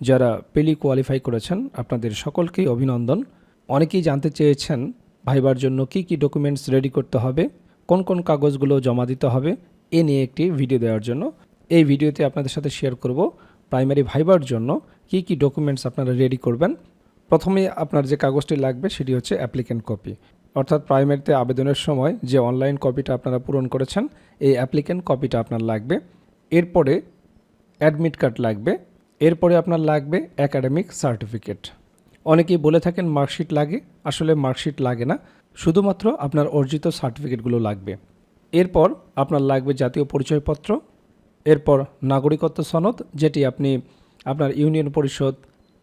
যারা পেলি কোয়ালিফাই করেছেন, আপনাদের সকলকেই অভিনন্দন। অনেকেই জানতে চেয়েছেন ভাইবার জন্য কি কি ডকুমেন্টস রেডি করতে হবে, কোন কোন কাগজগুলো জমা দিতে হবে, এ নিয়ে একটি ভিডিও দেওয়ার জন্য। এই ভিডিওতে আপনাদের সাথে শেয়ার করব প্রাইমারি ভাইবার জন্য কি কি ডকুমেন্টস আপনারা রেডি করবেন। প্রথমে আপনার যে কাগজটি লাগবে সেটি হচ্ছে অ্যাপ্লিক্যান্ট কপি অর্থাৎ প্রাইমারিতে আবেদনের সময় যে অনলাইন কপিটা আপনারা পূরণ করেছেন, এই অ্যাপ্লিক্যান্ট কপিটা আপনার লাগবে। এরপরে অ্যাডমিট কার্ড লাগবে। এরপরে আপনার লাগবে একাডেমিক সার্টিফিকেট অনেকেই বলে থাকেন মার্কশিট লাগে, আসলে মার্কশিট লাগে না, শুধুমাত্র আপনার অর্জিত সার্টিফিকেটগুলো লাগবে। এরপর আপনার লাগবে জাতীয় পরিচয়পত্র, এরপর নাগরিকত্ব সনদ, যেটি আপনি আপনার ইউনিয়ন পরিষদ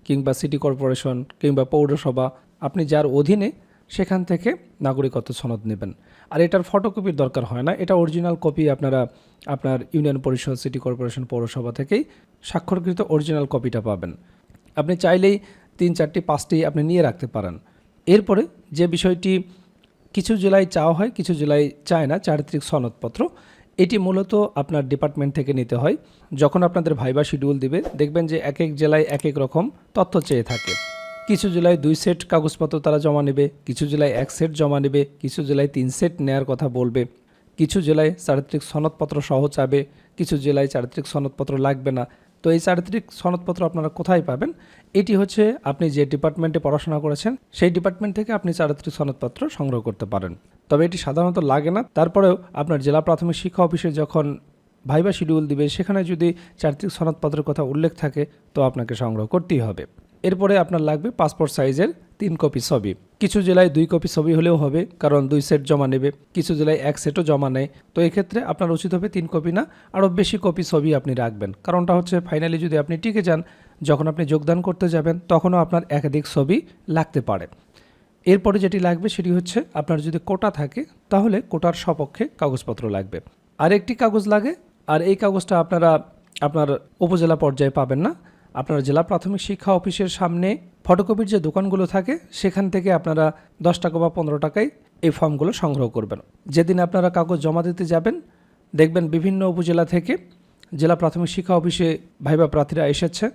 কিংবা সিটি কর্পোরেশন কিংবা পৌরসভা, আপনি যার অধীনে সেখান থেকে নাগরিকত্ব সনদ নেবেন। আর এটার ফটোকপির দরকার হয় না। এটা অরিজিনাল কপি আপনারা, আপনার ইউনিয়ন পরিষদ সিটি কর্পোরেশন পৌরসভা থেকেই স্বাক্ষরকৃত অরিজিনাল কপিটা পাবেন। আপনি চাইলেই তিন, চারটি, পাঁচটি আপনি নিয়ে রাখতে পারেন। এরপরে যে বিষয়টি কিছু জেলায় চাওয়া হয়, কিছু জেলায় চায় না, চারিত্রিক সনদপত্র, এটি মূলত আপনার ডিপার্টমেন্ট থেকে নিতে হয়। যখন আপনাদের ভাইবা শিডিউল দিবে, দেখবেন যে এক এক জেলায় এক এক রকম তথ্য চেয়ে থাকে। কিছু জেলায় দুই সেট কাগজপত্র তারা জমা নেবে, কিছু জেলায় এক সেট জমা নেবে, কিছু জেলায় তিন সেট নেয়ার কথা বলবে। কিছু জেলায় চারিত্রিক সনদপত্র সহ চাবে, কিছু জেলায় চারিত্রিক সনদপত্র লাগবে না। তো এই চারিত্রিক সনদপত্র আপনারা কোথায় পাবেন? এটি হচ্ছে আপনি যে ডিপার্টমেন্টে পড়াশোনা করেছেন, সেই ডিপার্টমেন্ট থেকে আপনি চারিত্রিক সনদপত্র সংগ্রহ করতে পারেন। তবে এটি সাধারণত লাগে না। তারপরেও আপনার জেলা প্রাথমিক শিক্ষা অফিসে যখন ভাইবা শিডিউল দিবে, সেখানে যদি চারিত্রিক সনদপত্রের কথা উল্লেখ থাকে, তো আপনাকে সংগ্রহ করতেই হবে। এরপরে আপনার লাগবে পাসপোর্ট সাইজের তিন কপি ছবি। কিছু জেলায় দুই কপি ছবি হলেও হবে, কারণ দুই সেট জমা নেবে। কিছু জেলায় এক সেটও জমা নেয়। তো এক্ষেত্রে আপনার উচিত হবে তিন কপি না, আরও বেশি কপি ছবি আপনি রাখবেন। কারণটা হচ্ছে ফাইনালি যদি আপনি টিকে যান, যখন আপনি যোগদান করতে যাবেন, তখনও আপনার একাধিক ছবি লাগতে পারে। এরপরে যেটি লাগবে সেটি হচ্ছে আপনার যদি কোটা থাকে, তাহলে কোটার সপক্ষে কাগজপত্র লাগবে। আর একটি কাগজ লাগে, আর এই কাগজটা আপনারা আপনার উপজেলা পর্যায়ে পাবেন না। আপনার জেলা প্রাথমিক শিক্ষা অফিসের সামনে ফটোকপির যে দোকানগুলো থাকে, সেখান থেকে আপনারা দশ টাকা বা পনেরো টাকায় এই ফর্মগুলো সংগ্রহ করবেন। যেদিন আপনারা কাগজ জমা দিতে যাবেন, দেখবেন বিভিন্ন উপজেলা থেকে জেলা প্রাথমিক শিক্ষা অফিসে ভাইবা প্রার্থীরা এসেছে।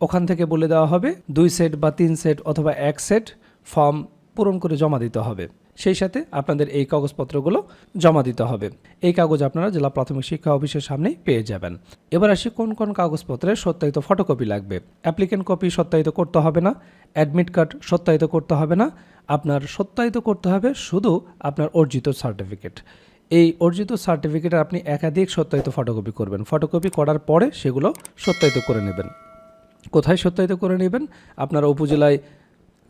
ওখান থেকে বলে দেওয়া হবে, দুই সেট বা তিন সেট অথবা এক সেট ফর্ম পূরণ করে জমা দিতে হবে। সেই সাথে আপনাদের এই কাগজপত্রগুলো জমা দিতে হবে। এই কাগজ আপনারা জেলা প্রাথমিক শিক্ষা অফিসের সামনেই পেয়ে যাবেন। এবার আসি কোন কোন কাগজপত্রের সত্যায়িত ফটোকপি লাগবে। অ্যাপ্লিকেন্ট কপি সত্যায়িত করতে হবে না, অ্যাডমিট কার্ড সত্যায়িত করতে হবে না, আপনার সত্যায়িত করতে হবে শুধু আপনার অর্জিত সার্টিফিকেট। এই অর্জিত সার্টিফিকেটের আপনি একাধিক সত্যায়িত ফটোকপি করবেন। ফটোকপি করার পরে সেগুলো সত্যায়িত করে নেবেন। কোথায় সত্যায়িত করে নেবেন? আপনার উপজেলায়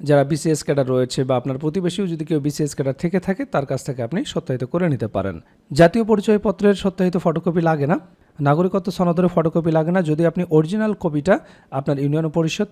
যারা বিসিএস ক্যাডার রয়েছে বা আপনার প্রতিবেশীও যদি কেউ বিসিএস ক্যাডার থেকে থাকে, তার কাছ থেকে আপনি সত্যায়িত করে নিতে পারেন। জাতীয় পরিচয়পত্রের সত্যায়িত ফটোকপি লাগে না। নাগরিকত্ব সনদের ফটোকপি লাগে না। যদি আপনি অরিজিনাল কপিটা আপনার ইউনিয়ন পরিষদ,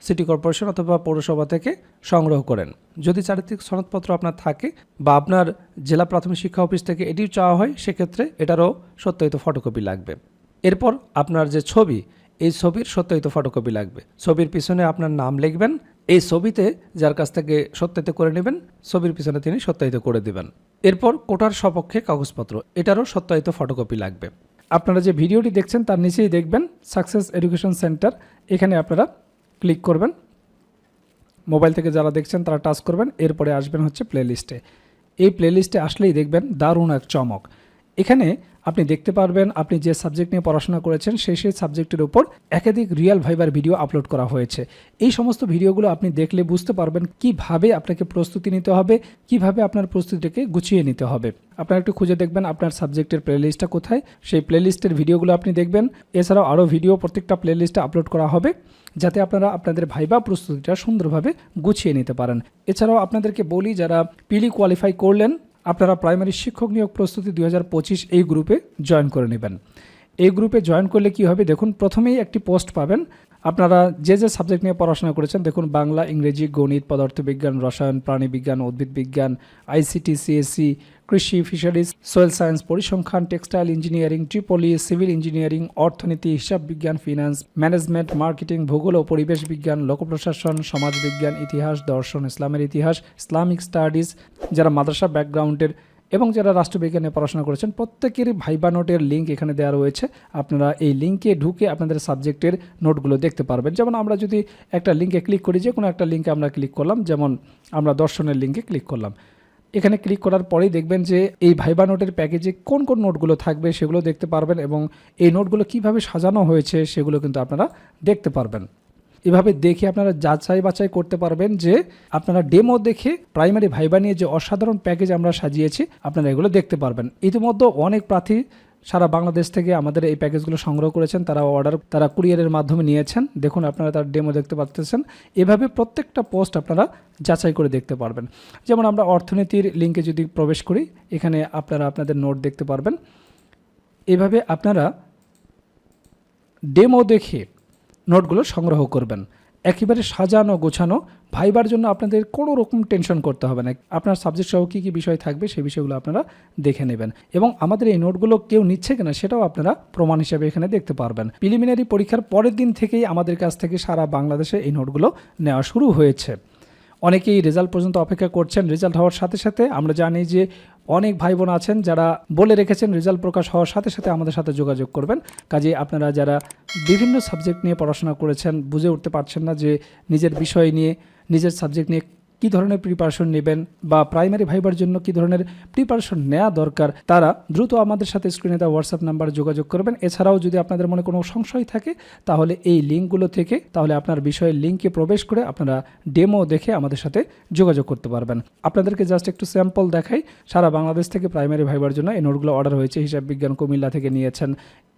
সিটি কর্পোরেশন অথবা পৌরসভা থেকে সংগ্রহ করেন। যদি চারিত্রিক সনদপত্র আপনার থাকে বা আপনার জেলা প্রাথমিক শিক্ষা অফিস থেকে এটিও চাওয়া হয়, সেক্ষেত্রে এটারও সত্যায়িত ফটোকপি লাগবে। এরপর আপনার যে ছবি, এই ছবির সত্যায়িত ফটোকপি লাগবে। ছবির পিছনে আপনার নাম লিখবেন এই ছবিতে যার কাছ থেকে সত্যায়িত করে নেবেন, ছবির পিছনে তিনি সত্যায়িত করে দেবেন। এরপর কোটার সপক্ষে কাগজপত্র, এটারও সত্যায়িত ফটোকপি লাগবে। আপনারা যে ভিডিওটি দেখছেন, তার নিচেই দেখবেন সাকসেস এডুকেশন সেন্টার এখানে আপনারা ক্লিক করবেন। মোবাইল থেকে যারা দেখছেন, তারা টাচ করবেন। এরপরে আসবেন হচ্ছে প্লেলিস্টে এই প্লেলিস্টে আসলেই দেখবেন দারুণ এক চমক। এখানে আপনি দেখতে পারবেন, আপনি যে সাবজেক্ট নিয়ে পড়াশোনা করেছেন, সেই সেই সাবজেক্টের উপর একাধিক রিয়েল ভাইবার ভিডিও আপলোড করা হয়েছে। এই সমস্ত ভিডিওগুলো আপনি দেখলে বুঝতে পারবেন কীভাবে আপনাকে প্রস্তুতি নিতে হবে, কীভাবে আপনার প্রস্তুতিটাকে গুছিয়ে নিতে হবে। আপনারা একটু খুঁজে দেখবেন আপনার সাবজেক্টের প্লেলিস্টটা কোথায়। সেই প্লেলিস্টের ভিডিওগুলো আপনি দেখবেন। এছাড়াও আরও ভিডিও প্রত্যেকটা প্লেলিস্টে আপলোড করা হবে, যাতে আপনারা আপনাদের ভাইবা প্রস্তুতিটা সুন্দরভাবে গুছিয়ে নিতে পারেন। এছাড়াও আপনাদেরকে বলি, যারা পিলি কোয়ালিফাই করলেন আপনারা প্রাইমারি শিক্ষক নিয়োগ প্রস্তুতি দু হাজার পঁচিশ এই গ্রুপে জয়েন করে নেবেন। এই গ্রুপে জয়েন করলে কি হবে? দেখুন, প্রথমেই একটি পোস্ট পাবেন। আপনারা যে যে সাবজেক্ট নিয়ে পড়াশোনা করেছেন, দেখুন বাংলা, ইংরেজি, গণিত, পদার্থবিজ্ঞান, রসায়ন, প্রাণীবিজ্ঞান উদ্ভিদ বিজ্ঞান আইসিটি, সিএসসি, কৃষি, ফিশারিজ, সোয়েল সায়েন্স, পরিসংখ্যান, textile engineering, triple E, civil engineering, অর্থনীতি, হিসাব বিজ্ঞান, ফিনান্স, ম্যানেজমেন্ট, মার্কেটিং, ভূগোল ও পরিবেশ বিজ্ঞান, লোকপ্রশাসন সমাজ বিজ্ঞান ইতিহাস, দর্শন, ইসলামের ইতিহাস, ইসলামিক স্টাডিজ, যারা মাদ্রাসা ব্যাকগ্রাউন্ডের এবং যারা রাষ্ট্রবিজ্ঞানে পড়াশোনা করেছেন, প্রত্যেকেরই ভাইবা নোটের লিঙ্ক এখানে দেওয়া রয়েছে। আপনারা এই লিঙ্কে ঢুকে আপনাদের সাবজেক্টের নোটগুলো দেখতে পারবেন। যেমন আমরা যদি একটা লিঙ্কে ক্লিক করি যে কোনো একটা লিঙ্কে আমরা ক্লিক করলাম, যেমন আমরা দর্শনের লিঙ্কে ক্লিক করলাম। এখানে ক্লিক করার পরেই দেখবেন যে এই ভাইবা নোটের প্যাকেজে কোন কোন নোটগুলো থাকবে সেগুলো দেখতে পারবেন এবং এই নোটগুলো কীভাবে সাজানো হয়েছে সেগুলো কিন্তু আপনারা দেখতে পারবেন। এভাবে দেখে আপনারা যাচাই বাছাই করতে পারবেন যে আপনারা ডেমো দেখে প্রাইমারি ভাইবা নিয়ে যে অসাধারণ প্যাকেজ আমরা সাজিয়েছি, আপনারা এগুলো দেখতে পারবেন। ইতিমধ্যে অনেক প্রার্থী সারা বাংলাদেশ থেকে আমাদের এই প্যাকেজগুলো সংগ্রহ করেছেন, তারা অর্ডার তারা কুরিয়ারের মাধ্যমে নিয়েছেন। দেখুন আপনারা তার ডেমো দেখতে পাচ্ছেন। এভাবে প্রত্যেকটা পোস্ট আপনারা যাচাই করে দেখতে পারবেন। যেমন আমরা অর্থনীতির লিঙ্কে যদি প্রবেশ করি, এখানে আপনারা আপনাদের নোট দেখতে পারবেন। এভাবে আপনারা ডেমো দেখে নোটগুলো সংগ্রহ করবেন। একেবারে সাজানো, গোছানো, ভাইবার জন্য আপনাদের কোনো রকম টেনশন করতে হবে না। আপনার সাবজেক্ট সহ কী কী বিষয় থাকবে সেই বিষয়গুলো আপনারা দেখে নেবেন। এবং আমাদের এই নোটগুলো কেউ নিচ্ছে কিনা সেটাও আপনারা প্রমাণ হিসেবে এখানে দেখতে পারবেন। প্রিলিমিনারি পরীক্ষার পরের দিন থেকেই আমাদের কাছ থেকে সারা বাংলাদেশে এই নোটগুলো নেওয়া শুরু হয়েছে। অনেকেই রেজাল্ট পর্যন্ত অপেক্ষা করছেন। রেজাল্ট হওয়ার সাথে সাথে আমরা জানি যে অনেক ভাই বোন আছেন যারা বলে রেখেছেন রেজাল্ট প্রকাশ হওয়ার সাথে সাথে আমাদের সাথে যোগাযোগ করবেন। কাজে আপনারা যারা বিভিন্ন সাবজেক্ট নিয়ে পড়াশোনা করেছেন, বুঝে উঠতে পারছেন না যে নিজের বিষয় নিয়ে, নিজের সাবজেক্ট নিয়ে কী ধরনের প্রিপারেশন নেবেন বা প্রাইমারি ভাইবার জন্য কী ধরনের প্রিপারেশন নেওয়া দরকার, তারা দ্রুত আমাদের সাথে স্ক্রিনে দেওয়া হোয়াটসঅ্যাপ নাম্বারে যোগাযোগ করবেন। এছাড়াও যদি আপনাদের মনে কোনো সংশয় থাকে, তাহলে এই লিঙ্কগুলো থেকে, তাহলে আপনার বিষয়ের লিঙ্কে প্রবেশ করে আপনারা ডেমো দেখে আমাদের সাথে যোগাযোগ করতে পারবেন। আপনাদেরকে জাস্ট একটু স্যাম্পল দেখাই। সারা বাংলাদেশ থেকে প্রাইমারি ভাইবার জন্য এই নোটগুলো অর্ডার হয়েছে। হিসাব বিজ্ঞান কুমিল্লা থেকে নিয়েছেন।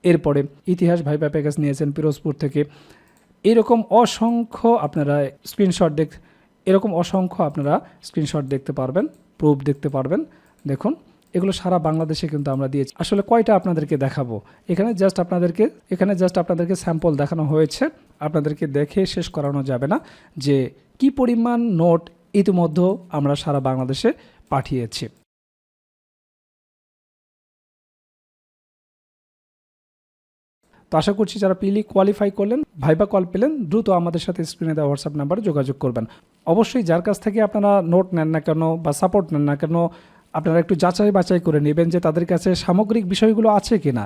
এরপরে ইতিহাস ভাইবা প্যাকেজ নিয়েছেন পিরোজপুর থেকে। এরকম অসংখ্য আপনারা স্ক্রিনশট দেখ এরকম অসংখ্য আপনারা স্ক্রিনশট দেখতে পারবেন প্রুফ দেখতে পারবেন। দেখুন, এগুলো সারা বাংলাদেশে কিন্তু আমরা দিয়েছি। আসলে কয়টা আপনাদেরকে দেখাবো? এখানে জাস্ট আপনাদেরকে, এখানে জাস্ট আপনাদেরকে স্যাম্পল দেখানো হয়েছে। আপনাদেরকে দেখে শেষ করানো যাবে না যে কি পরিমাণ নোট ইতিমধ্যে আমরা সারা বাংলাদেশে পাঠিয়েছি। তো আশা করছি যারা পিলি কোয়ালিফাই করলেন ভাইবা কল পেলেন, দ্রুত আমাদের সাথে স্ক্রিনে দেওয়া হোয়াটসঅ্যাপ নাম্বারে যোগাযোগ করবেন। অবশ্যই যার কাছ থেকে আপনারা নোট নেন না কেন বা সাপোর্ট নেন না কেন, আপনারা একটু যাচাই বাছাই করে নেবেন যে তাদের কাছে সামগ্রিক বিষয়গুলো আছে কিনা।